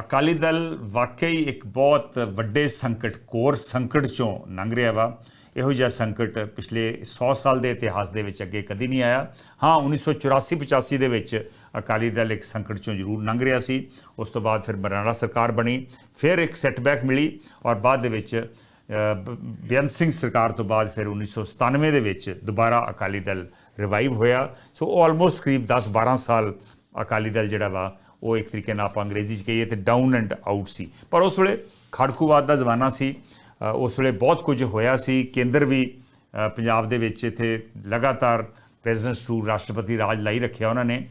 ਅਕਾਲੀ ਦਲ ਵਾਕਈ ਇੱਕ ਬਹੁਤ ਵੱਡੇ ਸੰਕਟ ਕੋਰ ਸੰਕਟ ਚੋਂ ਲੰਘ ਰਿਹਾ ਵਾ। ਇਹੋ ਜਿਹਾ ਸੰਕਟ ਪਿਛਲੇ 100 ਸਾਲ ਦੇ ਇਤਿਹਾਸ ਦੇ ਵਿੱਚ ਅੱਗੇ ਕਦੀ ਨਹੀਂ ਆਇਆ। ਹਾਂ 1984-85 ਦੇ ਵਿੱਚ ਅਕਾਲੀ ਦਲ ਇੱਕ ਸੰਕਟ ਚੋਂ ਜ਼ਰੂਰ ਲੰਘ ਰਿਹਾ ਸੀ। ਉਸ ਤੋਂ ਬਾਅਦ ਫਿਰ ਬਰਨਾਲਾ ਸਰਕਾਰ ਬਣੀ ਫਿਰ ਇੱਕ ਸੈਟਬੈਕ ਮਿਲੀ ਔਰ ਬਾਅਦ ਦੇ ਵਿੱਚ ਅ, ਬ- ਬੇਅੰਤ ਸਿੰਘ ਸਰਕਾਰ ਤੋਂ ਬਾਅਦ ਫਿਰ 1997 ਦੇ ਵਿੱਚ ਦੁਬਾਰਾ ਅਕਾਲੀ ਦਲ ਰਿਵਾਈਵ ਹੋਇਆ। ਸੋ ਉਹ ਆਲਮੋਸਟ ਕਰੀਬ 10-12 ਸਾਲ ਅਕਾਲੀ ਦਲ ਜਿਹੜਾ ਵਾ ਉਹ ਇੱਕ ਤਰੀਕੇ ਨਾਲ ਆਪਾਂ ਅੰਗਰੇਜ਼ੀ 'ਚ ਕਹੀਏ ਤੇ ਡਾਊਨ ਐਂਡ ਆਊਟ ਸੀ। ਪਰ ਉਸ ਵੇਲੇ ਖੜਕੂਵਾਦ ਦਾ ਜ਼ਮਾਨਾ ਸੀ। ਉਸ ਵੇਲੇ ਬਹੁਤ ਕੁਝ ਹੋਇਆ ਸੀ। ਕੇਂਦਰ ਵੀ ਪੰਜਾਬ ਦੇ ਵਿੱਚ ਇੱਥੇ ਲਗਾਤਾਰ ਪ੍ਰੈਜੀਡੈਂਸ ਟੂ ਰਾਸ਼ਟਰਪਤੀ ਰਾਜ ਲਾਈ ਰੱਖਿਆ ਉਹਨਾਂ ਨੇ।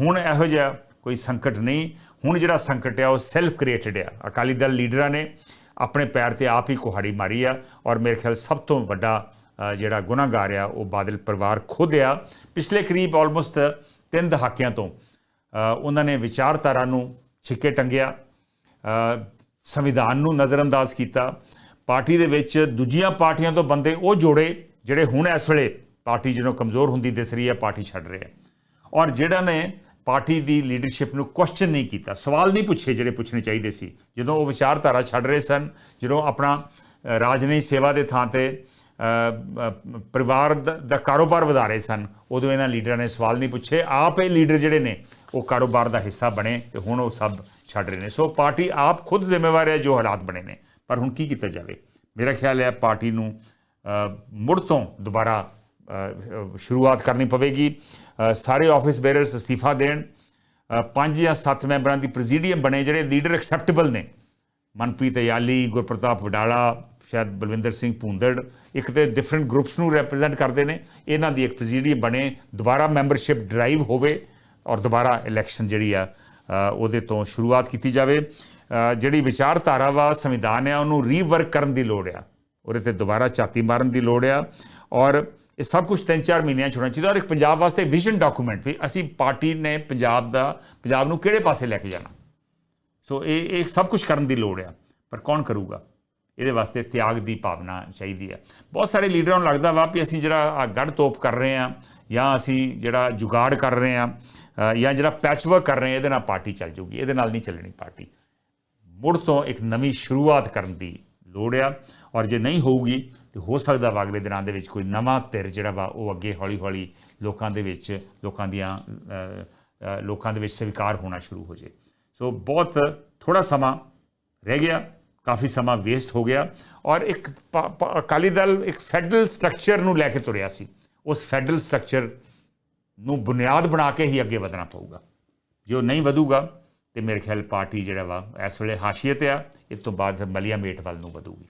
ਹੁਣ ਇਹੋ ਜਿਹਾ ਕੋਈ ਸੰਕਟ ਨਹੀਂ। ਹੁਣ ਜਿਹੜਾ ਸੰਕਟ ਆ, ਉਹ ਸੈਲਫ ਕ੍ਰੀਏਟਡ ਆ। ਅਕਾਲੀ ਦਲ ਲੀਡਰਾਂ ਨੇ ਆਪਣੇ ਪੈਰ ਤੇ ਆਪ ਹੀ ਕੁਹਾੜੀ ਮਾਰੀ ਆ ਔਰ ਮੇਰੇ ਖਿਆਲ ਸਭ ਤੋਂ ਵੱਡਾ ਜਿਹੜਾ ਗੁਨਾਹਗਾਰ ਆ, ਉਹ ਬਾਦਲ ਪਰਿਵਾਰ ਖੁਦ ਆ। ਪਿਛਲੇ ਕਰੀਬ ਆਲਮੋਸਟ ਤਿੰਨ ਦਹਾਕਿਆਂ ਤੋਂ ਉਹਨਾਂ ਨੇ ਵਿਚਾਰਧਾਰਾ ਨੂੰ ਛਿੱਕੇ ਟੰਗਿਆ ਸੰਵਿਧਾਨ ਨੂੰ ਨਜ਼ਰਅੰਦਾਜ਼ ਕੀਤਾ। ਪਾਰਟੀ ਦੇ ਵਿੱਚ ਦੂਜੀਆਂ ਪਾਰਟੀਆਂ ਤੋਂ ਬੰਦੇ ਉਹ ਜੋੜੇ ਜਿਹੜੇ ਹੁਣ ਇਸ ਵੇਲੇ ਪਾਰਟੀ ਜਦੋਂ ਕਮਜ਼ੋਰ ਹੁੰਦੀ ਦਿਸ ਰਹੀ ਹੈ ਪਾਰਟੀ ਛੱਡ ਰਹੇ ਆ ਔਰ ਜਿਹੜਾ ਨੇ ਪਾਰਟੀ ਦੀ ਲੀਡਰਸ਼ਿਪ ਨੂੰ ਕੁਐਸਚਨ ਨਹੀਂ ਕੀਤਾ ਸਵਾਲ ਨਹੀਂ ਪੁੱਛੇ ਜਿਹੜੇ ਪੁੱਛਣੇ ਚਾਹੀਦੇ ਸੀ। ਜਦੋਂ ਉਹ ਵਿਚਾਰਧਾਰਾ ਛੱਡ ਰਹੇ ਸਨ ਜਦੋਂ ਆਪਣਾ ਅ, ਰਾਜਨੀਤੀ ਸੇਵਾ ਦੇ ਥਾਂ ਤੇ ਪਰਿਵਾਰ ਦਾ ਕਾਰੋਬਾਰ ਵਧਾ ਰਹੇ ਸਨ ਉਦੋਂ ਇਹਨਾਂ ਲੀਡਰਾਂ ਨੇ ਸਵਾਲ ਨਹੀਂ ਪੁੱਛੇ। ਆਪ ਇਹ ਲੀਡਰ ਜਿਹੜੇ ਨੇ ਉਹ ਕਾਰੋਬਾਰ ਦਾ ਹਿੱਸਾ ਬਣੇ ਤੇ ਹੁਣ ਉਹ ਸਭ ਛੱਡ ਰਹੇ ਨੇ। ਸੋ ਪਾਰਟੀ ਆਪ ਖੁਦ ਜ਼ਿੰਮੇਵਾਰ ਹੈ ਜੋ ਹਾਲਾਤ ਬਣੇ ਨੇ। ਪਰ ਹੁਣ ਕੀ ਕੀਤਾ ਜਾਵੇ? ਮੇਰਾ ਖਿਆਲ ਹੈ ਪਾਰਟੀ ਨੂੰ ਮੁੜ ਤੋਂ ਦੁਬਾਰਾ ਸ਼ੁਰੂਆਤ ਕਰਨੀ ਪਵੇਗੀ। ਸਾਰੇ ਆਫਿਸ ਬੇਅਰਸ ਅਸਤੀਫਾ ਦੇਣ। ਪੰਜ ਜਾਂ ਸੱਤ ਮੈਂਬਰਾਂ ਦੀ ਪ੍ਰੈਜ਼ੀਡੀਅਮ ਬਣੇ ਜਿਹੜੇ ਲੀਡਰ ਐਕਸੈਪਟੇਬਲ ਨੇ। ਮਨਪ੍ਰੀਤ ਅਯਾਲੀ, ਗੁਰਪ੍ਰਤਾਪ ਵਡਾਲਾ, ਸ਼ਾਇਦ ਬਲਵਿੰਦਰ ਸਿੰਘ ਭੂੰਦੜ, ਇੱਕ ਤੇ ਡਿਫਰੈਂਟ ਗਰੁੱਪਸ ਨੂੰ ਰਿਪਰੈਜ਼ੈਂਟ ਕਰਦੇ ਨੇ। ਇਹਨਾਂ ਦੀ ਇੱਕ ਪ੍ਰੈਜ਼ੀਡੀਅਮ ਬਣੇ। ਦੁਬਾਰਾ ਮੈਂਬਰਸ਼ਿਪ ਡਰਾਈਵ ਹੋਵੇ। ਔਰ ਦੁਬਾਰਾ ਇਲੈਕਸ਼ਨ ਜਿਹੜੀ ਆ ਉਹਦੇ ਤੋਂ ਸ਼ੁਰੂਆਤ ਕੀਤੀ ਜਾਵੇ। ਜਿਹੜੀ ਵਿਚਾਰਧਾਰਾ ਵਾ, ਸੰਵਿਧਾਨ ਆ, ਉਹਨੂੰ ਰੀਵਰਕ ਕਰਨ ਦੀ ਲੋੜ ਆ। ਉਹਦੇ ਤੇ ਦੁਬਾਰਾ ਝਾਤੀ ਮਾਰਨ ਦੀ ਲੋੜ ਆ। ਔਰ ਇਹ ਸਭ ਕੁਝ ਤਿੰਨ ਚਾਰ ਮਹੀਨਿਆਂ 'ਚ ਹੋਣਾ ਚਾਹੀਦਾ। ਔਰ ਇੱਕ ਪੰਜਾਬ ਵਾਸਤੇ ਵਿਜ਼ਨ ਡਾਕੂਮੈਂਟ ਵੀ ਅਸੀਂ ਪਾਰਟੀ ਨੇ ਪੰਜਾਬ ਦਾ, ਪੰਜਾਬ ਨੂੰ ਕਿਹੜੇ ਪਾਸੇ ਲੈ ਕੇ ਜਾਣਾ? ਸੋ ਇਹ ਇਹ ਸਭ ਕੁਝ ਕਰਨ ਦੀ ਲੋੜ ਆ। ਪਰ ਕੌਣ ਕਰੂਗਾ? ਇਹਦੇ ਵਾਸਤੇ ਤਿਆਗ ਦੀ ਭਾਵਨਾ ਚਾਹੀਦੀ ਆ। ਬਹੁਤ ਸਾਰੇ ਲੀਡਰਾਂ ਨੂੰ ਲੱਗਦਾ ਵਾ ਵੀ ਅਸੀਂ ਜਿਹੜਾ ਆ ਗੜ ਤੋਪ ਕਰ ਰਹੇ ਆ ਜਾਂ ਅਸੀਂ ਜਿਹੜਾ ਜੁਗਾੜ ਕਰ ਰਹੇ ਆ ਜਾਂ ਜਿਹੜਾ ਪੈਚਵਰਕ ਕਰ ਰਹੇ ਆ ਇਹਦੇ ਨਾਲ ਪਾਰਟੀ ਚੱਲ ਜੂਗੀ ਇਹਦੇ ਨਾਲ ਨਹੀਂ ਚੱਲਣੀ ਪਾਰਟੀ। ਮੁੜ ਤੋਂ ਇੱਕ ਨਵੀਂ ਸ਼ੁਰੂਆਤ ਕਰਨ ਦੀ ਲੋੜ ਆ, ਔਰ ਜੇ ਨਹੀਂ ਹੋਊਗੀ, ਤੇ ਹੋ ਸਕਦਾ ਵਾ ਅਗਲੇ ਦਿਨਾਂ ਦੇ ਵਿੱਚ ਕੋਈ ਨਵਾਂ ਧਿਰ ਜਿਹੜਾ ਵਾ, ਉਹ ਅੱਗੇ ਹੌਲੀ-ਹੌਲੀ ਲੋਕਾਂ ਦੇ ਵਿੱਚ, ਲੋਕਾਂ ਦੀਆਂ ਲੋਕਾਂ ਦੇ ਵਿੱਚ ਸਵੀਕਾਰ ਹੋਣਾ ਸ਼ੁਰੂ ਹੋ ਜੇ ਸੋ ਬਹੁਤ ਥੋੜਾ ਸਮਾਂ ਰਹਿ ਗਿਆ, ਕਾਫੀ ਸਮਾਂ ਵੇਸਟ ਹੋ ਗਿਆ, ਔਰ ਇੱਕ ਪ- ਅਕਾਲੀ ਦਲ ਇੱਕ ਫੈਡਰਲ ਸਟਰਕਚਰ ਨੂੰ ਲੈ ਕੇ ਤੁਰਿਆ ਸੀ। ਉਸ ਫੈਡਰਲ ਸਟਰਕਚਰ ਨੂੰ ਬੁਨਿਆਦ ਬਣਾ ਕੇ ਹੀ ਅੱਗੇ ਵਧਣਾ ਪਊਗਾ। ਜੋ ਨਹੀਂ ਵਧੂਗਾ, ਤੇ ਮੇਰੇ ਖਿਆਲ ਪਾਰਟੀ ਜਿਹੜਾ ਵਾ, ਇਸ ਵੇਲੇ ਹਾਸ਼ੀਏ ਤੇ ਆ, ਇਸ ਤੋਂ ਬਾਅਦ ਫਿਰ ਮਲੀਆ ਮੇਟ ਵੱਲ ਨੂੰ ਵਧੂਗੀ।